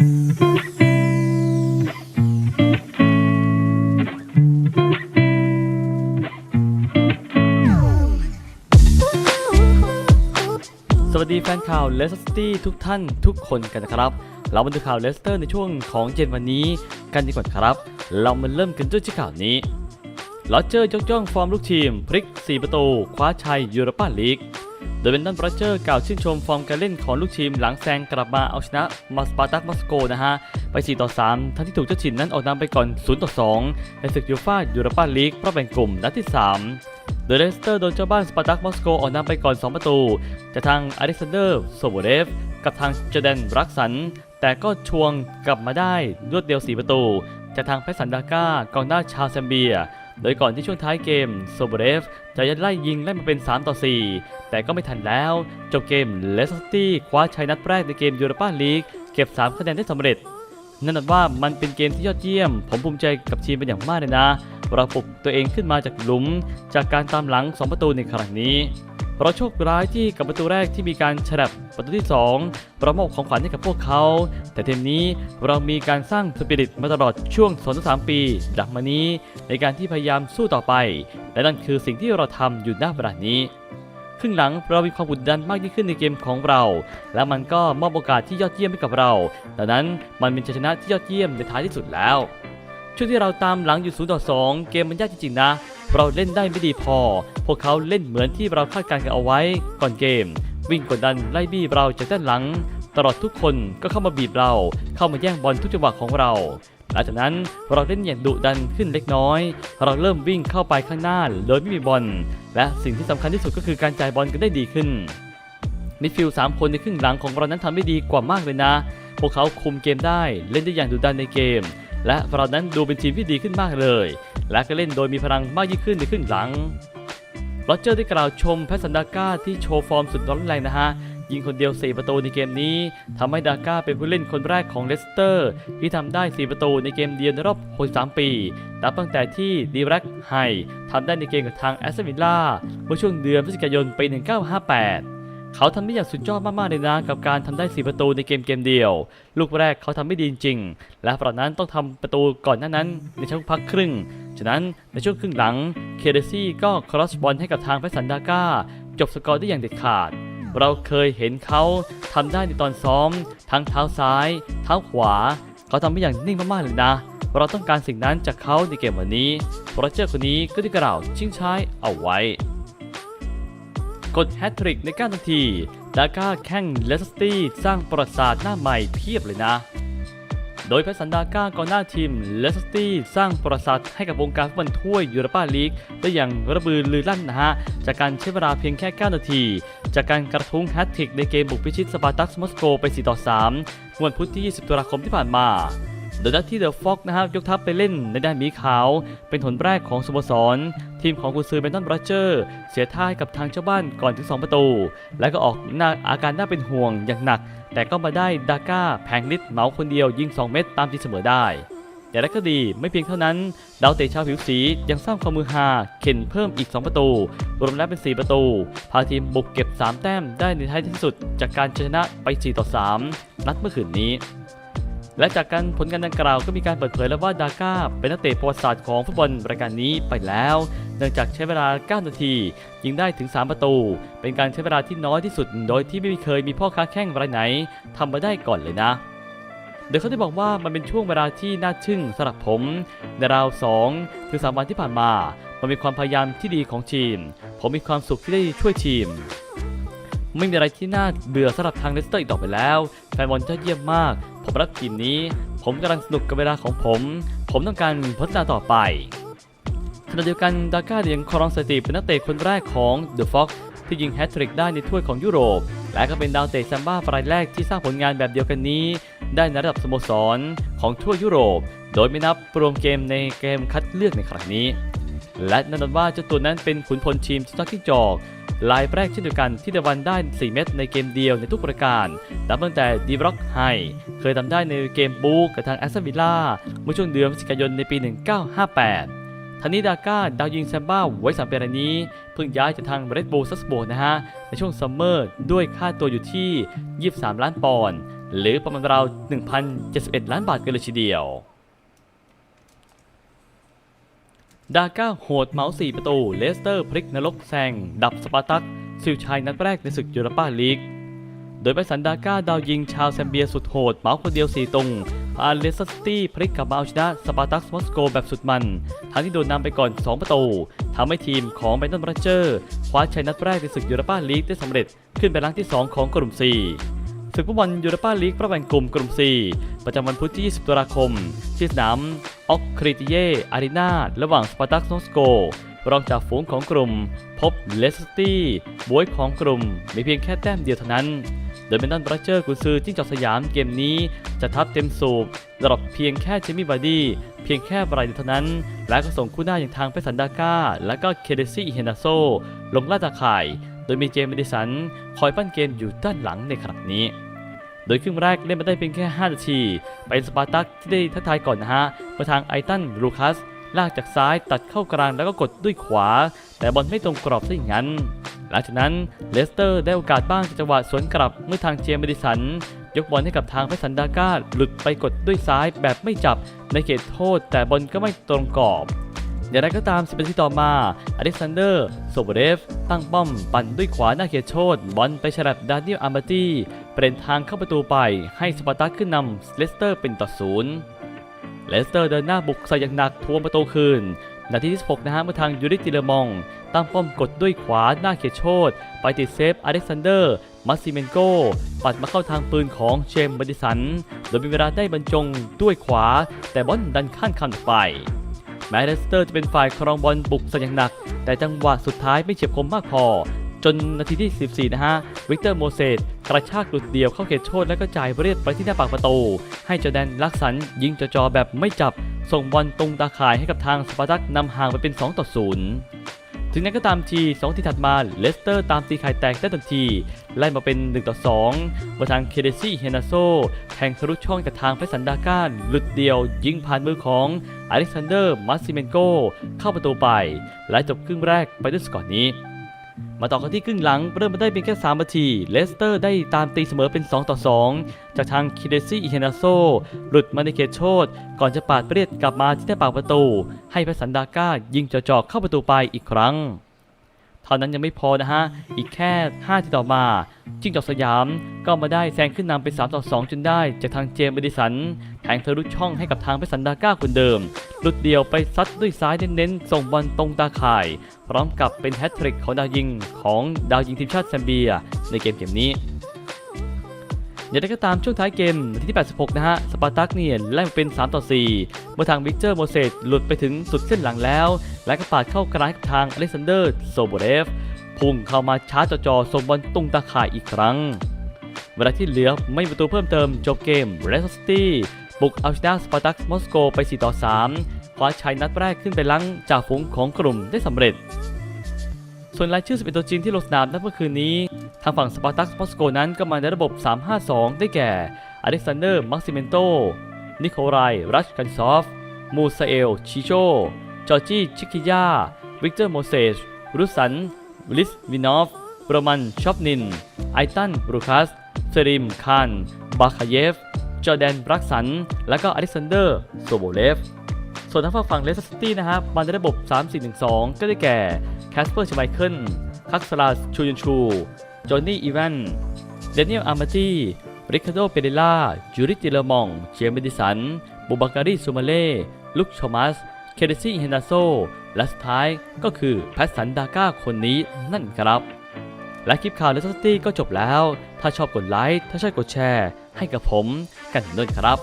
สวัสดีแฟนข่าวเลสเตอร์ซิตี้ทุกท่านทุกคนกันนะครับ เรามาดูข่าวเลสเตอร์ในช่วงของเย็นวันนี้กันดีกว่าครับ เรามาเริ่มกันด้วยที่ข่าวนี้ลอเจอร์ยกย่องฟอร์มลูกทีม พลิก 4 ประตู คว้าชัยยูโรปาลีก โดยเบนตันโรเจอร์กล่าวชื่นชมฟอร์มการเล่นของลูกทีมหลังแซงกลับมาเอาชนะมาสปาร์ตักมอสโกนะฮะ ไป 4 ต่อ 3 ทั้งที่ถูกเจ้าถิ่นนั้นออกนำไปก่อน 0 ต่อ 2 ในศึกยูฟ่ายูโรปาลีกรอบแบ่งกลุ่มนัดที่ 3 โดยเลสเตอร์โดนเจ้าบ้านสปาร์ตักมอสโกออกนำไปก่อน 2 ประตู จากทางอเล็กซานเดอร์โซโบเรฟกับทางเจเดนรักสัน แต่ก็ชวงกลับมาได้รวดเดียว 4 ประตู จากทางเพชรสันดาก้ากองหน้าชาวแซมเบีย โดยก่อนที่ช่วงท้ายเกมโซเบเรฟจะยัดไล่ยิงไล่มาเป็น 3 ต่อ 4 แต่ก็ไม่ทันแล้ว จบเกมเลสเตอร์ตี้คว้าชัยนัดแรกในเกมยูโรปาลีกเก็บ 3 คะแนนได้สำเร็จนั่นนับว่ามันเป็นเกมที่ยอดเยี่ยม ผมภูมิใจกับทีมเป็นอย่างมากเลยนะ เราปลุกตัวเองขึ้นมาจากหลุม จากการตามหลัง 2 ประตูในครั้งนี้ เราโชคร้ายที่กับประตูแรกที่มีการฉลับประตูที่2เรามอบของขวัญให้กับพวกเขา แต่ทีมนี้เรามีการสร้างสปิริตมาตลอดช่วง2-3ปีจากมานี้ในการที่พยายามสู้ต่อไป และนั่นคือสิ่งที่เราทำอยู่ณเวลานี้ครึ่งหลังเรามีความกดดันมากยิ่งขึ้นในเกมของเรา และมันก็มอบโอกาสที่ยอดเยี่ยมให้กับเราดังนั้นมันเป็นชัยชนะที่ยอดเยี่ยมในท้ายที่สุดแล้วช่วงที่เราตามหลังอยู่0ต่อ2เกมมันยากจริงๆนะ เราเล่นได้ไม่ดีพอ พวกเขาเล่นเหมือนที่เราคาดการณ์กันเอาไว้ ก่อนเกม วิ่งกดดันไล่บี้เราจากด้านหลัง ตลอดทุกคนก็เข้ามาบีบเรา เข้ามาแย่งบอลทุกจังหวะของเราหลังจากนั้นเราเล่นอย่างดุดันขึ้นเล็กน้อย เราเริ่มวิ่งเข้าไปข้างหน้าโดยไม่มีบอล และสิ่งที่สำคัญที่สุดก็คือการจ่ายบอลกันได้ดีขึ้นมิดฟิลด์สามคนในครึ่งหลังของเรานั้นทำได้ดีกว่ามากเลยนะ พวกเขาคุมเกมได้เล่นได้อย่างดุดันในเกม และเรานั้นดูเป็นทีมที่ดีขึ้นมากเลย และก็เล่นโดยมีพลังมากยิ่งขึ้นในครึ่งหลังโรเจอร์ได้กล่าวชมแพสันดาก้าที่โชว์ฟอร์มสุดร้อนแรงนะฮะ ยิงคนเดียว 4 ประตูในเกมนี้ทำให้ดาก้าเป็นผู้เล่นคนแรกของเลสเตอร์ ที่ทำได้ 4 ประตูในเกมเดียวในรอบ 63 ปี นับตั้งแต่ที่ดีแร็กไฮทำได้ในเกมกับทางแอสตันวิลล่าเมื่อช่วงเดือนพฤศจิกายนปี 1958 เขาทำได้อย่างสุดยอดมากๆเลยนะกับการทำได้ 4 ประตูในเกมเกมเดียว ลูกแรกเขาทำไม่ดีจริง และเพราะนั้นต้องทำประตูก่อนหน้านั้นในช่วงพักครึ่ง ฉะนั้นในช่วงครึ่งหลังเคเดซี่ก็ครอสบอลให้กับทางแพทสันดาก้า จบสกอร์ได้อย่างเด็ดขาด เราเคยเห็นเขาทำได้ในตอนซ้อม ทั้งเท้าซ้าย เท้าขวา เขาทำได้อย่างนิ่งมากๆเลยนะเราต้องการสิ่งนั้นจากเขาในเกมวันนี้โรเจอร์คนนี้ก็ได้กล่าวชิงช้ายเอาไว้ กดแฮตทริกใน9นาทีดาก้าแข่งเลสตี้สร้างประวัติศาสตร์หน้าใหม่เพียบเลยนะ โดยแพสันดาก้ากองหน้าทีมเลสตี้สร้างประวัติศาสตร์ให้กับวงการฟุตบอลถ้วยยูโรปาลีกได้อย่างระบือลือลั่นนะฮะ จากการใช้เวลาเพียงแค่ 9 นาที จากการกระทุ้งแฮตทริกในเกมบุกพิชิตสปาร์ตักมอสโกไป 4 ต่อ 3 วันพุธที่ 20 ตุลาคมที่ผ่านมา โดยนัดที่เดอะฟ็อกนะฮะยกทัพไปเล่นในด้านมีขาว เป็นผลแรกของสโมสร ทีมของกุนซือเบนตันบรัชเจอร์ เสียท่าให้กับทางเจ้าบ้านก่อนถึง 2 ประตู และก็ออกหน้าอาการน่าเป็นห่วงอย่างหนัก แต่ก็มาได้ดาก้าแผงลิดเหมาคนเดียวยิง 2 เม็ดตามที่เสมอได้อย่างไรก็ดีไม่เพียงเท่านั้น ดาวเตะชาวผิวสียังสร้างความมือฮาเข็นเพิ่มอีก 2 ประตู รวมแล้วเป็น 4 ประตู พาทีมบุกเก็บ 3 แต้มได้ในท้ายที่สุด จากการชนะไป 4 ต่อ 3 นัดเมื่อคืนนี้ และจากการผลการดังกล่าวก็มีการเปิดเผยแล้วว่าดาก้าเป็นนักเตะประวัติศาสตร์ของฟุตบอลรายการนี้ไปแล้ว เนื่องจากใช้เวลา 9 นาที ยิงได้ถึง 3 ประตู เป็นการใช้เวลาที่น้อยที่สุด โดยที่ไม่เคยมีพ่อค้าแข่งรายไหนทำมาได้ก่อนเลยนะโดยเขาได้บอกว่ามันเป็นช่วงเวลาที่น่าทึ่งสำหรับผม ในราว2ถึง3วันที่ผ่านมา มันมีความพยายามที่ดีของทีม ผมมีความสุขที่ได้ช่วยทีม ไม่มีอะไรที่น่าเบื่อสำหรับทางเลสเตอร์อีกต่อไปแล้วแฟนบอลยอดเยี่ยมมาก ผมรักทีมนี้ ผมกำลังสนุกกับเวลาของผม ผมต้องการพัฒนาต่อไปขณะเดียวกันดาก้ายังครองสถิติเป็นนักเตะคนแรกของเดอะฟ็อกที่ยิงแฮตทริกได้ในถ้วยของยุโรป และก็เป็นดาวเตะแซมบ้ารายแรกที่สร้างผลงานแบบเดียวกันนี้ ได้ในระดับสโมสรของทั่วยุโรป โดยไม่นับรวมเกมในเกมคัดเลือกในครั้งนี้ และแน่นอนว่าเจ้าตัวนั้นเป็นขุนพลทีมที่ทักที่จอก ลายแรกเช่นเดียวกันที่ได้วันได้ 4 เม็ดในเกมเดียวในทุกประการนับตั้งแต่ดีบล็อกไฮเคยทำได้ในเกมบูกับทางแอสตันวิลล่าเมื่อช่วงเดือนพฤศจิกายนในปี 1958ทานิดาก้าดาวยิงแซมบ้าไว้สามปีรนี้ เพิ่งย้ายจากทางเรดบูลซัสโบนะฮะ ในช่วงซัมเมอร์ด้วยค่าตัวอยู่ที่ 23 ล้านปอนด์หรือประมาณราว 1,071 ล้านบาทกันเลยทีเดียว ดาก้าโหดเมาส์4ประตู เลสเตอร์พลิกนรกแซง ดับสปาร์ตักซิลชัยนัดแรกในศึกยูโรปาลีก โดยไปสันดาก้าดาวยิงชาวแซมเบียสุดโหดเมาส์คนเดียว 4ตรงพาเลสเตอร์ซิตี้พลิกกลับมาเอาชนะสปาร์ตักมอสโกแบบสุดมัน ทั้งที่โดนนำไปก่อน 2 ประตูทำให้ทีมของแบนดอนบรัเจอร์คว้าชัยนัดแรกในศึกยูโรปาลีกได้สำเร็จขึ้นเป็นรังที่ 2 ของกลุ่ม 4 ศึกฟุตบอลยูโรปาลีกรอบแบ่งกลุ่มกลุ่ม 4 ประจำวันพุธที่ 20 ตุลาคม ที่สนามออกคริติเยอารีนาระหว่างสปาร์ตักโนสโกรองจากฝูงของกลุ่ม พบเลสตี้บวยของกลุ่ม มีเพียงแค่แต้มเดียวเท่านั้น โดยเบนดอนบรัชเจอร์กุนซือจิ้งจอกสยามเกมนี้ จะทับเต็มสูบดรอปเพียงแค่เจมี่บาร์ดี้เพียงแค่บรายเดียวเท่านั้น และก็ส่งคู่หน้าอย่างทางไปสันดาก้า และก็เคเดซี่เฮนาโซ ลงล่าตาข่าย โดยมีเจมส์เดสัน คอยปั้นเกมอยู่ด้านหลังในขณะนี้ ดยครึ่งแรกเล่นมาได้เพียงแค่ 5 นาที เป็นสปาร์ตักที่ได้ทักทายก่อนนะฮะมาทางไอตันลูคัส ลากจากซ้ายตัดเข้ากลางแล้วก็กดด้วยขวา แต่บอลไม่ตรงกรอบซะอย่างนั้น หลังจากนั้นเลสเตอร์ได้โอกาสบ้างจ,จังหวะสวนกลับเมื่อทางเจมส์เมดิสัน ยกบอลให้กับทางเพสันดาก้าหลุดไปกดด้วยซ้ายแบบไม่จับในเขตโทษ แต่บอลก็ไม่ตรงกรอบ อย่างไรก็ตาม10นาทีต่อมาอเล็กซานเดอร์โซโบเรฟตั้งป้อมปั่นด้วยขวาหน้าเขตโทษบอลไปฉลับดานิเอลอาร์มาตี้เป็นทางเข้าประตูไปให้สปาร์ตักขึ้นนำเลสเตอร์เป็นต่อศูนย์เลสเตอร์เดินหน้าบุกใส่อย่างหนักทวงประตูคืนนาทีที่16นะฮะเมื่อทางยูริติเลมอง ตั้งป้อมกดด้วยขวาหน้าเขตโทษไปติดเซฟอเล็กซานเดอร์มัสซิเมนโกปัดมาเข้าทางปืนของเชมบันดิสัน โดยมีเวลาได้บรรจงด้วยขวา แต่บอลดันข้ามคำไป แม้เลสเตอร์จะเป็นฝ่ายครองบอลบุกซะอย่างหนัก แต่จังหวะสุดท้ายไม่เฉียบคมมากพอ จนนาทีที่ 14 นะฮะ วิกเตอร์โมเสสกระชากหลุดเดียวเข้าเขตโทษแล้วก็จ่ายเรียดไปที่หน้าปากประตู ให้จอแดนลักสันยิงจอจอแบบไม่จับ ส่งบอลตรงตาข่ายให้กับทางสปาร์ตักนำห่างไปเป็น 2 ต่อ 0 ถึงนั้นก็ตามที 2 ทีถัดมาเลสเตอร์ตามตีไข่แตกได้ทันที ไล่มาเป็น 1 ต่อ 2 ประทางเคเดซี่เฮนาโซแทงทะลุช่องจากทางเพชรสันดาก้าหลุดเดียวยิงผ่านมือของอเล็กซานเดอร์มัสซิเมนโกเข้าประตูไป และจบครึ่งแรกไปด้วยสกอร์นี้ มาต่อกันที่ครึ่งหลังเริ่มมาได้เพียงแค่3นาที เลสเตอร์ได้ตามตีเสมอเป็น 2 ต่อ 2 จากทางคิเดซี่อิเฮนาโซหลุดมาในเขตโทษก่อนจะปาดเปรียดกลับมาที่หน้าปากประตู ให้พชรสันดาก้ายิงจ่อๆเข้าประตูไปอีกครั้งเท่านั้นยังไม่พอนะฮะ อีกแค่ 5 ทีต่อมา จิ้งจอกสยามก็มาได้แซงขึ้นนำเป็น 3 ต่อ 2 จนได้ จากทางเจมส์เบดิสันแทงทะลุช่องให้กับทางเพชรสันดาก้าคนเดิม หลุดเดี่ยวไปซัดด้วยซ้ายเน้นๆ ส่งบอลตรงตาข่าย พร้อมกับเป็นแฮตทริกของดาวยิงของดาวยิงทีมชาติแซมเบีย ในเกมเกมนี้อย่างไรก็ตามช่วงท้ายเกมทีที่ 86 นะฮะ สปาร์ตักเนี่ยไล่เป็น 3 ต่อ 4 เมื่อทางวิกเตอร์โมเสสหลุดไปถึงสุดเส้นหลังแล้ว และก็ปาดเข้ากลางทางอเล็กซานเดอร์โซโบเรฟ พุ่งเข้ามาชาร์จจ่อๆส่งบอลตรงตาข่ายอีกครั้ง เวลาที่เหลือไม่มีประตูเพิ่มเติมจบเกมเรสซิตี้ บุกเอาชนะสปาร์ตักมอสโกไป 4 ต่อ 3 คว้าชัยนัดแรกขึ้นไปลังจากฝูงของกลุ่มได้สำเร็จ ส่วนรายชื่อ 11 ตัวจริงที่ลงสนามนัดเมื่อคืนนี้ ทางฝั่งสปาร์ตักมอสโกนั้นก็มาในระบบ 3-5-2 ได้แก่ อเล็กซานเดอร์ มักซิเมนโต นิโคลรัชกันซอฟ มูซาเอล ชิโช จอร์จีชิคิยา วิกเตอร์โมเซสรุสัน ลิสวินอฟโรมันชอปนิน ไอตันบรูคัสเซริมคาน บาคาเยฟ จอแดนบรักสัน และก็อเล็กซานเดอร์โซโบเลฟ ส่วนทางฝั่งเลสเตอร์ซิตี้นะครับมาในระบบ 3-4-1-2 ก็ได้แก่แคสเปอร์ชไมเคิลคักสลาชูยันชูจอห์นนี่อีแวนเดนิเอลอาร์มาตีริคาโดเปเรล่าจูริจิเลมอง เจมส์ดิสันบูบาการีซูมาเล่ลุคชอมัส เคเดซี่เฮนาโซ และสุดท้ายก็คือแพทสันดาก้าคนนี้นั่นครับ และคลิปข่าวเลสเตอร์ซิตี้ก็จบแล้ว ถ้าชอบกดไลค์ ถ้าใช่กดแชร์ ให้กับผมกันด้วยครับ